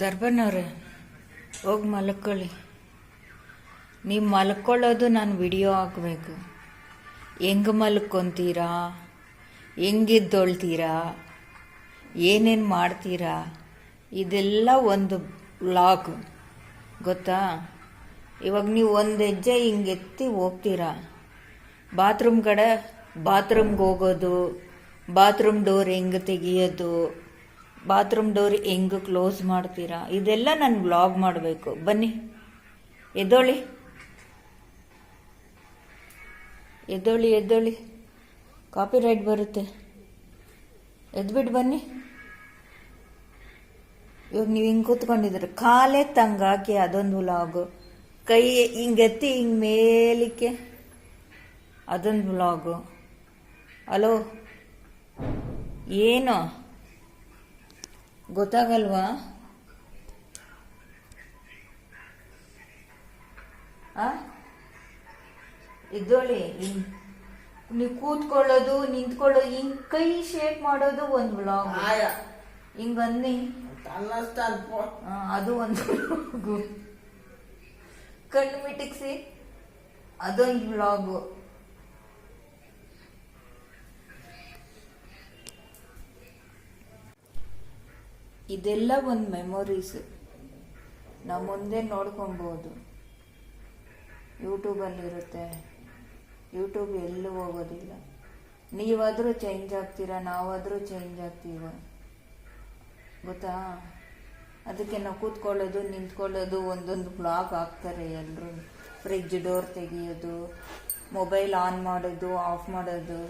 ದರ್ಬನವ್ರೆ ಹೋಗಿ ಮಲ್ಕೊಳ್ಳಿ. ನೀವು ಮಲ್ಕೊಳ್ಳೋದು ನಾನು ವಿಡಿಯೋ ಹಾಕಬೇಕು. ಹೆಂಗೆ ಮಲ್ಕೊತೀರಾ? ಹೆಂಗಿದ್ದೊಳ್ತೀರಾ ಏನೇನು ಮಾಡ್ತೀರಾ? ಇದೆಲ್ಲ ಒಂದು ಬ್ಲಾಗ್. ಗೊತ್ತಾ? ಇವಾಗ ನೀವು ಒಂದು ಹೆಜ್ಜೆ ಹಿಂಗೆ ಎತ್ತಿ ಹೋಗ್ತೀರಾ? ಬಾತ್ರೂಮ್ ಕಡೆ, ಬಾತ್ರೂಮ್ಗೆ ಹೋಗೋದು, ಬಾತ್ರೂಮ್ ಡೋರ್ ಹೆಂಗೆ ತೆಗಿಯೋದು ಬಾತ್ರೂಮ್ ಡೋರ್ ಹೆಂಗ್ ಕ್ಲೋಸ್ ಮಾಡ್ತೀರಾ? ಇದೆಲ್ಲ ನಾನು ವ್ಲಾಗ್ ಮಾಡಬೇಕು. ಬನ್ನಿ. ಎದ್ದೋಳಿ. ಎದ್ದೋಳಿ ಎದ್ದೋಳಿ. ಕಾಪಿ ರೈಟ್ ಬರುತ್ತೆ. ಎದ್ಬಿಟ್ಟು ಬನ್ನಿ. ಇವಾಗ ನೀವು ಹಿಂಗೆ ಕೂತ್ಕೊಂಡಿದ್ರೆ ಕಾಲೇ ತಂಗಾಕಿ ಅದೊಂದು ವ್ಲಾಗು. ಕೈ ಹಿಂಗೆತ್ತಿ ಹಿಂಗೆ ಮೇಲಿಕ್ಕೆ ಅದೊಂದು ವ್ಲಾಗು. ಅಲೋ? ಏನು? ಗೊತ್ತಾಗಲ್ವಾ? ಇದ್ದೋಳಿ ನೀವು ಕೂತ್ಕೊಳ್ಳೋದು ನಿಂತ್ಕೊಳ್ಳೋದು ಹಿಂಗ್ ಕೈ ಶೇಪ್ ಮಾಡೋದು ಒಂದು ವ್ಲಾಗ್ ಆಯ. ಹಿಂಗ್ ಅನ್ನಿ. ಅದು ಒಂದು ಕಣ್ಣು ಮಿಟಿಕ್ಸಿ ಅದೊಂದು ವ್ಲಾಗು ಇದೆಲ್ಲ ಒಂದು ಮೆಮೊರೀಸ್ ನಾವು ಮುಂದೆ ನೋಡ್ಕೊಬೋದು. ಯೂಟ್ಯೂಬಲ್ಲಿರುತ್ತೆ ಯೂಟ್ಯೂಬ್ ಎಲ್ಲೂ ಹೋಗೋದಿಲ್ಲ. ನೀವಾದರೂ ಚೇಂಜ್ ಆಗ್ತೀರಾ, ನಾವಾದರೂ ಚೇಂಜ್ ಆಗ್ತೀವ ಗೊತ್ತಾ? ಅದಕ್ಕೆ ನಾವು ಕೂತ್ಕೊಳ್ಳೋದು, ನಿಂತ್ಕೊಳ್ಳೋದು, ಒಂದೊಂದು ಬ್ಲಾಗ್ ಹಾಕ್ತಾರೆ ಎಲ್ಲರೂ ಫ್ರಿಜ್ ಡೋರ್ ತೆಗಿಯೋದು ಮೊಬೈಲ್ ಆನ್ ಮಾಡೋದು ಆಫ್ ಮಾಡೋದು.